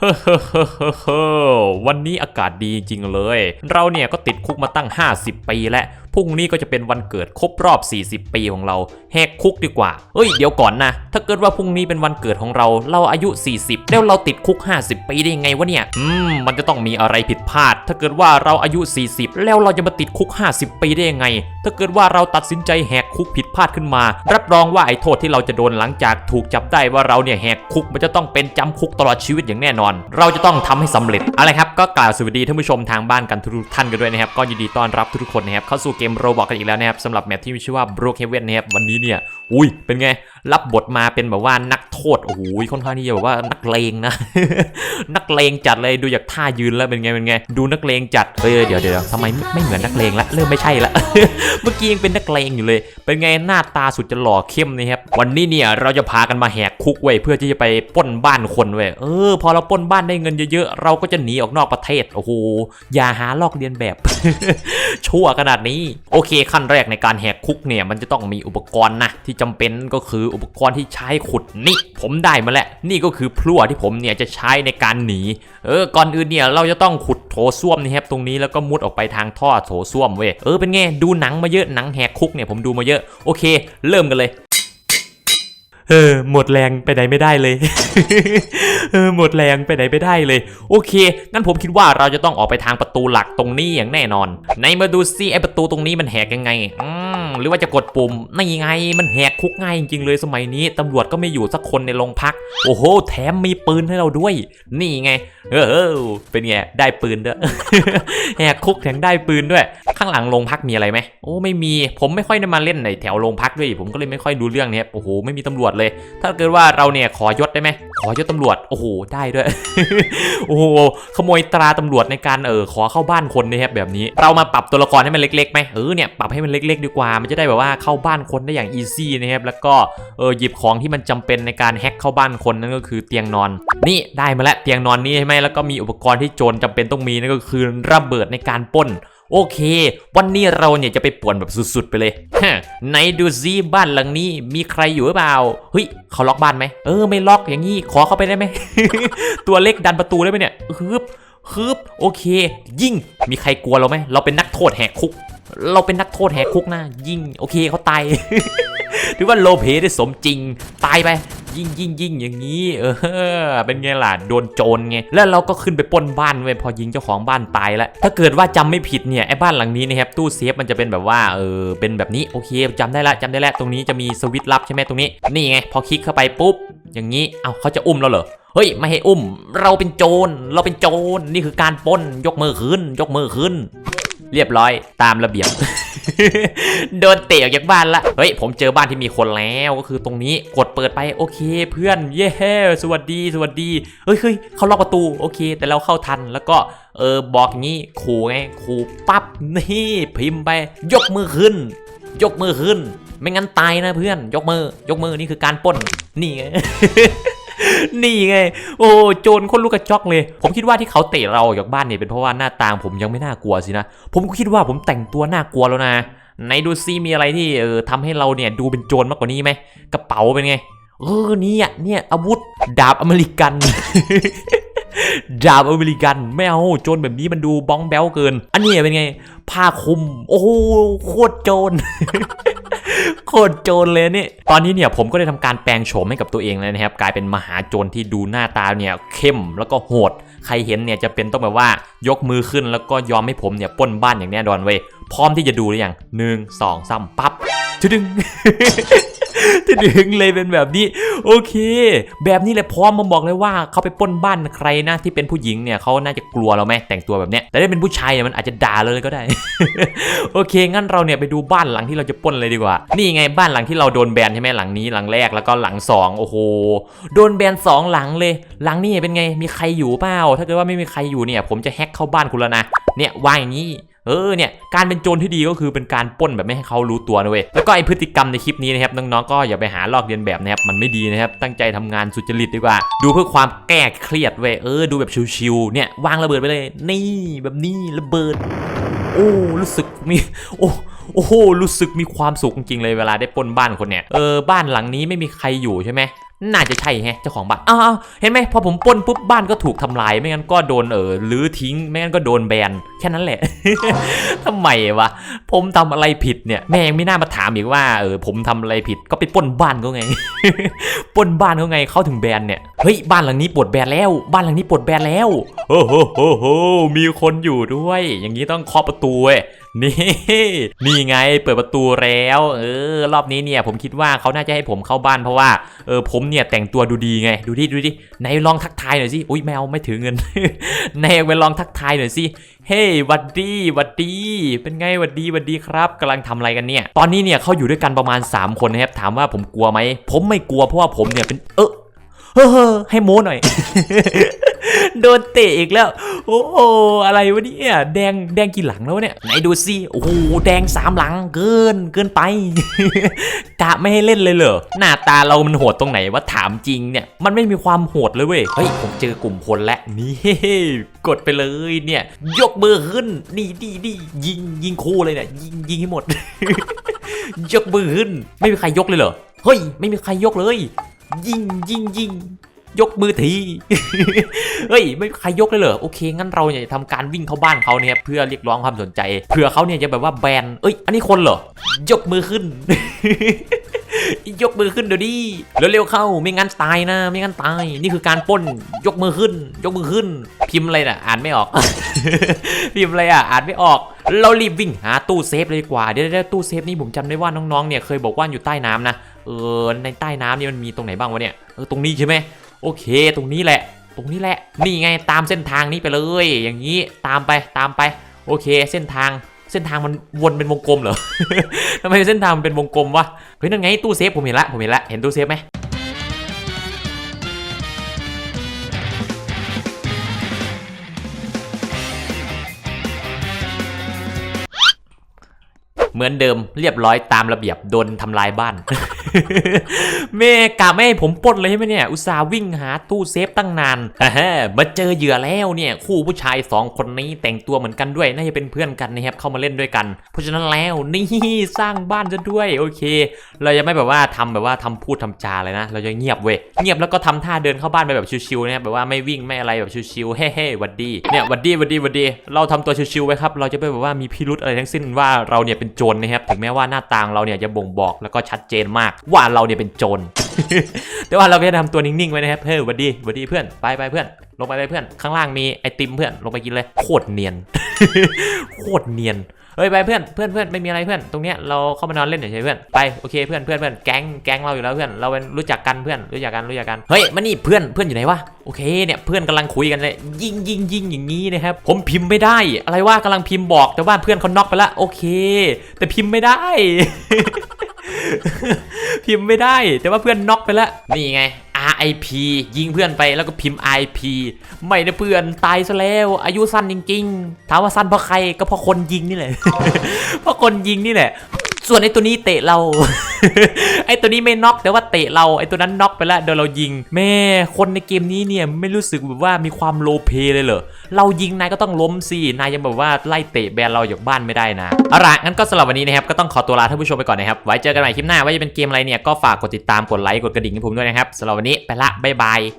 เฮ้อเฮ้ฮ้ฮ้วันนี้อากาศดีจริงเลย เราเนี่ยก็ติดคุกมาตั้ง 50 ปีแล้วพรุ่งนี้ก็จะเป็นวันเกิดครบรอบ 40 ปีของเราแหกคุกดีกว่าเฮ้ยเดี๋ยวก่อนนะ ถ้าเกิดว่าพรุ่งนี้เป็นวันเกิดของเรา เราอายุ 40 แล้วเราติดคุก 50 ปีได้ยังไงวะเนี่ย อืม มันจะต้องมีอะไรผิดพลาด ถ้าเกิดว่าเราอายุ 40 แล้วเราจะมาติดคุก 50 ปีได้ยังไง ถ้าเกิดว่าเราตัดสินใจแหกคุกผิดพลาดขึ้นมา รับรองว่าไอ้โทษที่เราจะโดนหลังจากถูกจับได้ว่าเราเนี่ยแหกคุกมันจะต้องเป็นจำคุกตลอดชีวิตอย่างแน่นอน เราจะต้องทำให้สำเร็จอะไรครับก็กล่าวสวัสดีท่านผู้ชมทางบ้านกันทุกท่านกันด้วยนะครับก็ยินดีต้อนรับทุกคนนะครับเข้าสู่เกมโรบอกกันอีกแล้วนะครับสำหรับแมปที่มีชื่อว่า Brookhaven นะครับวันนี้เนี่ย อุ้ยเป็นไง รับบทมาเป็นแบบว่านักโทษโอ้โหค่อนข้างที่จะแบบว่านักเลงนะ นักเลงจัดเลยดูจากท่ายืนแล้วเป็นไงเป็นไง ดูนักเลงจัดเฮ้ยเดี๋ยวเดี๋ยวทำไมไม่เหมือนนักเลงละเริ่มไม่ใช่ละเมื่อกี้ยังเป็นนักเลงอยู่เลย เป็นไงหน้าตาสุดจะหล่อเข้มนะครับวันนี้เนี่ยเราจะพากันมาแหกคุกเว้ยเพื่อที่จะไปปล้นบ้านคนเว้ยเออ พอเราปล้นบ้านได้เงินเยอะๆเราก็จะหนีออกนอกประเทศโอ้โหอย่าหาลอกเลียนแบบ ชั่วขนาดนี้ โอเคขั้นแรกในการแหกคุกเนี่ยมันจะต้องมีอุปกรณ์นะที่จำเป็นก็คืออุปกรณ์ที่ใช้ขุดนี่ ผมได้มาแล้ว นี่ก็คือพลั่วที่ผมเนี่ยจะใช้ในการหนี เออ ก่อนอื่นเนี่ยเราจะต้องขุดโถส้วมนี่ครับตรงนี้แล้วก็มุดออกไปทางท่อโถส้วมเว้ย เออ เป็นไง ดูหนังมาเยอะ หนังแหกคุกเนี่ยผมดูมาเยอะ โอเค เริ่มกันเลย เออ หมดแรงไปไหนไม่ได้เลย หมดแรงไปไหนไม่ได้เลย โอเค งั้นผมคิดว่าเราจะต้องออกไปทางประตูหลักตรงนี้อย่างแน่นอนไหนมาดูซิไอประตูตรงนี้มันแหกยังไงอืมหรือว่าจะกดปุ่มนี่ไงมันแหกคุกง่ายจริงๆเลยสมัยนี้ตำรวจก็ไม่อยู่สักคนในโรงพัก โอ้โห แถมมีปืนให้เราด้วย นี่ไง เออเออเป็นไงได้ปืนด้วยแหกคุกแถมได้ปืนด้วย ข้างหลังโรงพักมีอะไรไหมโอ้ไม่มี ผมไม่ค่อยได้มาเล่นในแถวโรงพักด้วย ผมก็เลยไม่ค่อยดูเรื่องเนี้ยโอ้โหไม่มีตำรวจเลย ถ้าเกิดว่าเราเนี่ยขอยศได้ไหมขอยศตำรวจโอ้โหได้ด้วย โอ้โหขโมยตราตำรวจในการเออขอเข้าบ้านคนนะครับแบบนี้ เรามาปรับตัวละครให้มันเล็กๆไหมเออเนี่ยปรับให้มันเล็ก ๆ ดีกว่า มันจะได้แบบว่าเข้าบ้านคนได้อย่างอีซี่นะครับแล้วก็เออหยิบของที่มันจำเป็นในการแฮ็กเข้าบ้านคนนั่นก็คือเตียงนอน นี่ได้มาแล้วเตียงนอนนี้ใช่ไหมแล้วก็มีอุปกรณ์ที่โจรจำเป็นต้องมีนั่นก็คือระเบิดในการป้น โอเค วันนี้เราเนี่ยจะไปป่วนแบบสุดๆไปเลยฮะไหนดูซิบ้านหลังนี้มีใครอยู่หรือเปล่าเฮ้ยเขาล็อกบ้านไหมเออไม่ล็อกอย่างนี้ขอเข้าไปได้ไหม ตัวเล็กดันประตูได้ไหมเนี่ยฮึบฮึบโอเค ยิ่งมีใครกลัวเราไหมเราเป็นนักโทษแหกคุก เราเป็นนักโทษแหกคุกนะ ยิ่งโอเคเขาตาย ถือว่าโลเพได้สมจริง ตายไป ยิ่งยิ่งยิ่งอย่างนี้ เออ เป็นไงล่ะ โดนโจรไง แล้วเราก็ขึ้นไปป้นบ้านเว้ยพอยิงเจ้าของบ้านตายแล้ว ถ้าเกิดว่าจำไม่ผิดเนี่ยไอ้บ้านหลังนี้นะครับตู้เซฟมันจะเป็นแบบว่า เออ เป็นแบบนี้ โอเคจำได้ละจำได้แล้วตรงนี้จะมีสวิตช์ลับใช่ไหมตรงนี้ นี่ไง พอคลิกเข้าไปปุ๊บ อย่างนี้ เอาเขาจะอุ้มเราเหรอเฮ้ยไม่ให้อุ้ม เราเป็นโจร เราเป็นโจร นี่คือการป้น ยกมือขึ้น ยกมือขึ้น เรียบร้อย ตามระเบียบ โดนเตะออกจากบ้านละเฮ้ยผมเจอบ้านที่มีคนแล้วก็คือตรงนี้กดเปิดไปโอเค เพื่อนเย้สวัสดีสวัสดีเฮ้ยเฮ้ยเขาล็อกประตูโอเค แต่เราเข้าทันแล้วก็เออบอกงี้ขู่ไงขู่ปั๊บนี่พิมพ์ไป ยกมือขึ้น ยกมือขึ้น ไม่งั้นตายนะเพื่อน ยกมือยกมือนี่คือการป้นนี่ไง นี่ไง โอ้โจรคนลูกกระจอกเลย ผมคิดว่าที่เขาเตะเราออกจากบ้านเนี่ยเป็นเพราะว่าหน้าตาผมยังไม่น่ากลัวสินะ ผมก็คิดว่าผมแต่งตัวน่ากลัวแล้วนะไหนดูซิมีอะไรที่เออทำให้เราเนี่ยดูเป็นโจรมากกว่านี้ไหมกระเป๋าเป็นไงเออเนี่ยเนี่ยอาวุธดาบอเมริกันดาบอเมริกันไม่เอาโจรแบบนี้มันดูบ้องแบ้วเกิน อันนี้เป็นไง ผ้าคลุม โอ้โหโคตรโจร โคตรโจรเลยนี่ ตอนนี้เนี่ยผมก็ได้ทำการแปลงโฉมให้กับตัวเองแล้วนะครับ กลายเป็นมหาโจรที่ดูหน้าตาเนี่ยเข้มแล้วก็โหด ใครเห็นเนี่ยจะเป็นต้องแบบว่ายกมือขึ้นแล้วก็ยอมให้ผมเนี่ยปล้นบ้านอย่างแน่นอนเว้ย พร้อมที่จะดูหรือยังหนึ่งสองสามปั๊บจุดึง จะดึงเลยเป็นแบบนี้ โอเค แบบนี้เลยพร้อมมาบอกเลยว่าเขาไปป้นบ้านใครนะที่เป็นผู้หญิงเนี่ยเขาน่าจะกลัวเราไหมแต่งตัวแบบเนี้ยแต่ถ้าเป็นผู้ชายเนี่ยมันอาจจะด่าเลยก็ได้ โอเค งั้นเราเนี่ยไปดูบ้านหลังที่เราจะป้นเลยดีกว่า นี่ไงบ้านหลังที่เราโดนแบนใช่ไหมหลังนี้หลังแรกแล้วก็หลังสองโอ้โห โดนแบนสองหลังเลย หลังนี้เป็นไงมีใครอยู่เปล่าถ้าเกิดว่าไม่มีใครอยู่เนี่ย ผมจะแฮ็กเข้าบ้านคุณแล้วนะเนี่ยวางอย่างนี้ เออเนี่ยการเป็นโจรที่ดีก็คือเป็นการป้นแบบไม่ให้เขารู้ตัวนะเว้ยแล้วก็ไอพฤติกรรมในคลิปนี้นะครับน้องๆก็อย่าไปหาลอกเลียนแบบนะครับมันไม่ดีนะครับตั้งใจทำงานสุจริตดีกว่า ดูเพื่อความแก้เครียดเว้ยเออดูแบบชิวๆเนี่ยวางระเบิดไปเลย นี่แบบนี้ระเบิด โอ้รู้สึกมีโอ้โอ้โห รู้สึกมีความสุขจริงๆเลยเวลาได้ป้นบ้านคนเนี่ย เออ บ้านหลังนี้ไม่มีใครอยู่ใช่ไหม น่าจะใช่แฮะเจ้าของบ้านอ้าวเห็นไหมพอผมป้นปุ๊บบ้านก็ถูกทำลายไม่งั้นก็โดนเออรื้อทิ้งไม่งั้นก็โดนแบนแค่นั้นแหละทำไมวะผมทำอะไรผิดเนี่ยแม่งไม่น่ามาถามอีกว่าเออผมทำอะไรผิดก็ไปป้นบ้านเขาไงป้นบ้านเขาไงเขาถึงแบนเนี่ยเฮ้ยบ้านหลังนี้ปลดแบนแล้ว บ้านหลังนี้ปลดแบนแล้วโอ้โหโหโหมีคนอยู่ด้วย อย่างนี้ต้องเคาะประตูเว้ยนี่นี่ไงเปิดประตูแล้ว เออ รอบนี้เนี่ย ผมคิดว่าเขาน่าจะให้ผมเข้าบ้านเพราะว่าเออผมเนี่ยแต่งตัวดูดีไง ดูดิดูดิไหนลองทักทายหน่อยสิอุ้ยแมวไม่ถือเงินไหนไปลองทักทายหน่อยสิเฮ้ยหวัดดีหวัดดี เป็นไงหวัดดีหวัดดีครับกำลังทำอะไรกันเนี่ย ตอนนี้เนี่ยเขาอยู่ด้วยกันประมาณ 3 คนนะครับถามว่าผมกลัวไหมผมไม่กลัวเพราะว่าผมเนี่ยเป็นเออเฮ้อให้โม้หน่อย โดนเตะอีกแล้ว โอ้โหอะไรวะเนี่ยแดงแดงกี่หลังแล้วเนี่ยไหนดูสิโอ้โหแดงสามหลังเกินเกินไปกะไม่ให้เล่นเลยเหรอหน้าตาเรามันโหดตรงไหนว่าถามจริงเนี่ยมันไม่มีความโหดเลยเว้ยเฮ้ยผมเจอกลุ่มคนแล้วนี่กดไปเลยเนี่ย ยกมือขึ้นนี่ดีดียิงยิงคู่เลยเนี่ยยิงยิงให้หมด ยกมือขึ้น ไม่มีใครยกเลยเหรอเฮ้ย ไม่มีใครยกเลย ยิงยิงยิง ยกมือทีเฮ้ย ไม่ใครยกเลยเหรอ โอเค งั้นเราเนี่ยจะทำการวิ่งเข้าบ้านเขาเนี่ยเพื่อเรียกร้องความสนใจเผื่อเขาเนี่ยจะแบบว่าแบน เอ้ย อันนี้คนเหรอ ยกมือขึ้น ยกมือขึ้นเดี๋ยวดิเร็วๆเข้า ไม่งั้นตายนะ ไม่งั้นตาย นี่คือการป้น ยกมือขึ้น ยกมือขึ้น พิมพ์อะไรน่ะ อ่านไม่ออก พิมพ์อะไรอะ อ่านไม่ออก เรารีบวิ่งหาตู้เซฟเลยดีกว่า เดี๋ยวเดี๋ยวตู้เซฟนี่ผมจำได้ว่าน้องๆ เนี่ยเคยบอกว่าอยู่ใต้น้ำนะ เออ ในใต้น้ำนี่มันมีตรงไหนบ้างวะเนี่ย เออ ตรงนี้ใช่ไหม โอเค ตรงนี้แหละ ตรงนี้แหละ นี่ไงตามเส้นทางนี้ไปเลย อย่างนี้ตามไปตามไป โอเค เส้นทาง เส้นทางมันวนเป็นวงกลมเหรอทำไมเส้นทางมันเป็นวงกลมวะ เฮ้ยนั่นไงตู้เซฟผมเห็นละ ผมเห็นละ เห็นตู้เซฟไหม เหมือนเดิมเรียบร้อยตามระเบียบโดนทำลายบ้านแม่กะไม่ให้ผมปล้นเลยใช่ไหมเนี่ย อุตส่าห์วิ่งหาตู้เซฟตั้งนานฮ่าฮ่ามาเจอเหยื่อแล้วเนี่ย คู่ผู้ชายสองคนนี้แต่งตัวเหมือนกันด้วย น่าจะเป็นเพื่อนกันนะครับเข้ามาเล่นด้วยกัน เพราะฉะนั้นแล้วนี่สร้างบ้านจะด้วยโอเค เราจะไม่แบบว่าทำแบบว่าทำพูดทำจาเลยนะ เราจะเงียบเว้ยเงียบแล้วก็ทำท่าเดินเข้าบ้านไปแบบชิวๆนะครับแบบว่าไม่วิ่งไม่อะไรแบบชิวๆเฮ้เฮ้หวัดดีเนี่ยหวัดดีหวัดดีหวัดดี เราทำตัวชิวๆไว้ครับ เราจะไม่แบบว่ามีพิรุธอะไรทั้งสิ้นว่าเราเนี่ยเป็นโจรนะครับถึงแม้ว่าหน้าตางเราเนี่ยจะบ่งบอกแล้วก็ชัดเจนมากว่าเราเนี่ยเป็นโจรแต่ว่าเราก็จะทำตัวนิ่งๆไว้นะครับเฮ้ยวัดดีวัดดีเพื่อนไปไปเพื่อน ลงไปเลยเพื่อน ข้างล่างมีไอติมเพื่อนลงไปกินเลยโคตรเนียนโคตรเนียน ฮ้ยไปเพื่อนเพื่อนเพื่อนไม่มีอะไรเพื่อนตรงเนี้ยเราเข้ามานอนเล่นเฉยเพื่อนไปโอเคเพื่อนเพื่อนเพื่อนแก๊งแก๊งเราอยู่แล้วเพื่อนเราเป็นรู้จักกันเพื่อนรู้จักกันรู้จักกันเฮ้ยมานี่เพื่อนเพื่อนอยู่ไหนวะโอเคเนี่ยเพื่อนกำลังคุยกันเลยยิงยิงยิงอย่างนี้นะครับผมพิมพ์ไม่ได้ อะไรว่ากำลังพิมพ์บอกแต่ว่าเพื่อนเขาน็อกไปละโอเค แต่พิมพ์ไม่ได้ พิมพ์ไม่ได้ แต่ว่าเพื่อนน็อกไปล้วนี่ไง IP ยิงเพื่อนไปแล้วก็พิมพ์ IP ไม่นะเพื่อนตายซะแล้วอายุสั้นจริง ๆ ถามว่าสั้นเพราะใครก็เพราะคนยิงนี่แหละ เพราะคนยิงนี่แหละ ส่วนไอ้ตัวนี้เตะเรา ไอ้ตัวนี้ไม่น็อกแต่ว่าเตะเราไอ้ตัวนั้นน็อกไปแล้วโดนเรายิง แม่คนในเกมนี้เนี่ยไม่รู้สึกแบบว่ามีความโลเพเลยเหรอเรายิงนายก็ต้องล้มสินายยังแบบว่าไล่เตะแบนเราจากบ้านไม่ได้นะเอาล่ะงั้นก็สำหรับวันนี้นะครับก็ต้องขอตัวลาท่านผู้ชมไปก่อนนะครับไว้เจอกันใหม่คลิปหน้าว่าจะเป็นเกมอะไรเนี่ยก็ฝากกดติดตามกดไลค์กดกระดิ่งให้ผมด้วยนะครับสำหรับวันนี้ไปละบ๊ายบาย